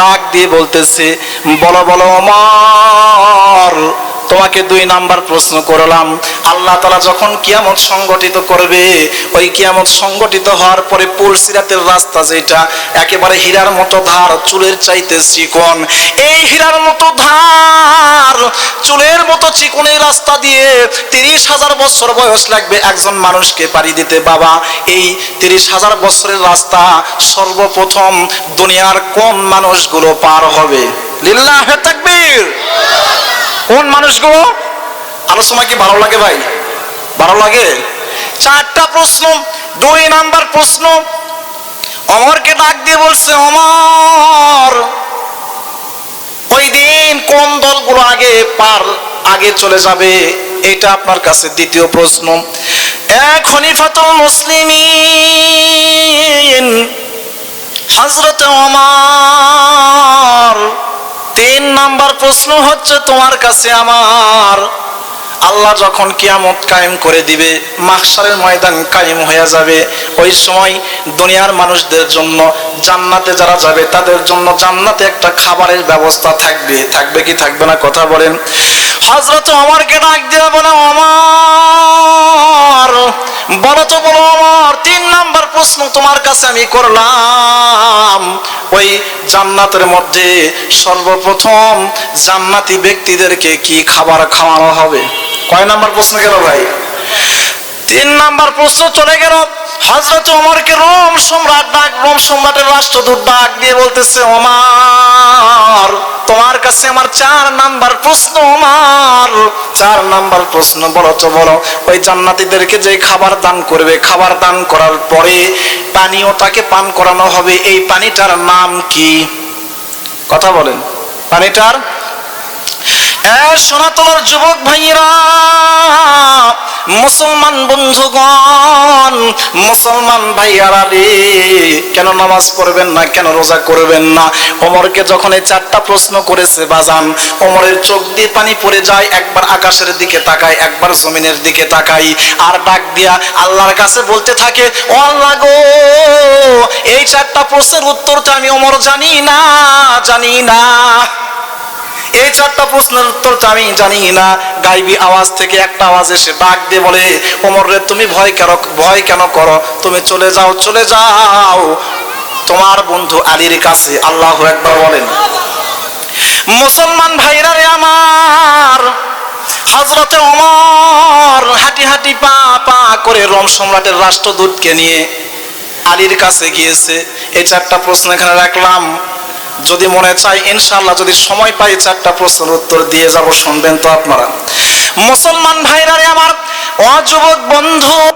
ডাক দিয়ে বলতেছে, বলো বলো অমর তোমাকে দুই নাম্বার প্রশ্ন করলাম। আল্লাহ তালা যখন কিয়ামত সংগঠিত করবে, ওই কিয়ামত সংগঠিত হওয়ার পরে পুল সিরাতের রাস্তা যেটা, একেবারে হীরার মতো ধার, চুলের চাইতে শিকন এই হীরার মতো চুলের মতো চিকন এই রাস্তা দিয়ে তিরিশ হাজার বছর বয়স লাগবে একজন মানুষকে পাড়ি দিতে। বাবা, এই তিরিশ হাজার বছরের রাস্তা সর্বপ্রথম দুনিয়ার কোন মানুষগুলো পার হবে? লিল্লাহ তাকবীর। কোন মানুষগুলো? আলোচনা কি ভালো লাগে ভাই? ভালো লাগে? চারটা প্রশ্ন, দুই নাম্বার প্রশ্ন। অমরকে ডাক দিয়ে বলছে, অমর, ওই দিন কোন দলগুলো পার আগে চলে যাবে, এটা আপনার কাছে দ্বিতীয় প্রশ্ন। এক খলিফাতুল মুসলিমিন হজরত আমার তিন নাম্বার প্রশ্ন হচ্ছে, তোমার কাছে আমার আল্লাহ যখন কিয়ামত কায়েম করে দিবে, মাহশারের ময়দান কায়েম হয়ে যাবে। ওই সময় দুনিয়ার মানুষদের জন্য, জান্নাতে যারা যাবে, তাদের জন্য জান্নাতে একটা খাবারের ব্যবস্থা থাকবে। থাকবে কি থাকবে না কথা বলেন। হজরত আমারকে ডাক দিয়ে বলে আমার বলো তো বলো আমার তিন নাম্বার প্রশ্ন তোমার কাছে আমি করলাম। ওই জান্নাতের মধ্যে সর্বপ্রথম জান্নাতি ব্যক্তিদেরকে কি খাবার খাওয়ানো হবে? কয় নাম্বার প্রশ্ন গেল ভাই? তিন নাম্বার প্রশ্ন চলে গেল হজরত ওমরকে রোম সম্রাট ডাক, রোম সম্রাটের রাষ্ট্রদূত ডাক দিয়ে বলতেছে ওমার তোমার কাছে আমার চার নাম্বার প্রশ্ন ওমার চার নাম্বার প্রশ্ন, বলো তো বলো, ওই জান্নাতীদেরকে যে খাবার দান করবে, খাবার দান করার পরে পানীয় তাকে পান করানো হবে, এই পানিটার নাম কি? কথা বলেন, পানিটার সনাতনের যুবক ভাইয়েরা, মুসলমান বন্ধুগণ, মুসলমান ভাইয়ারা রে, কেন নামাজ পড়বেন না, কেন রোজা করবেন না? ওমরকে যখন এই চারটা প্রশ্ন করেছে বাজান, ওমরের চোখ দিয়ে পানি পড়ে যায়, একবার আকাশের দিকে তাকায়, একবার জমিনের দিকে তাকাই আর ডাক দিয়া আল্লাহর কাছে বলতে থাকে, ও আল্লাহ গো, এই চারটা প্রশ্নের উত্তরটা আমি ওমর জানি না জানি না। এই চারটা প্রশ্নের উত্তরটা আমি জানি না। গাইবি আওয়াজ থেকে একটা আওয়াজ এসে ডাক দিয়ে বলে, ওমর রে, তুমি ভয় কেন ভয় কেন করো? তুমি চলে যাও চলে যাও। তোমার বন্ধু আলীর কাছে আল্লাহ একবার বলেন, মুসলমান ভাইরা রে আমার হজরতে ওমর হাঁটি হাঁটি পা পা করে রোম সম্রাটের রাষ্ট্রদূতকে নিয়ে আলীর কাছে গিয়েছে। এই চারটা প্রশ্ন এখানে রাখলাম। যদি মনে চাই ইনশাল্লাহ যদি সময় পাই চারটা প্রশ্নের উত্তর দিয়ে যাব, শুনবেন তো আপনারা। মুসলমান ভাইরারে আমার, অযুবক বন্ধু।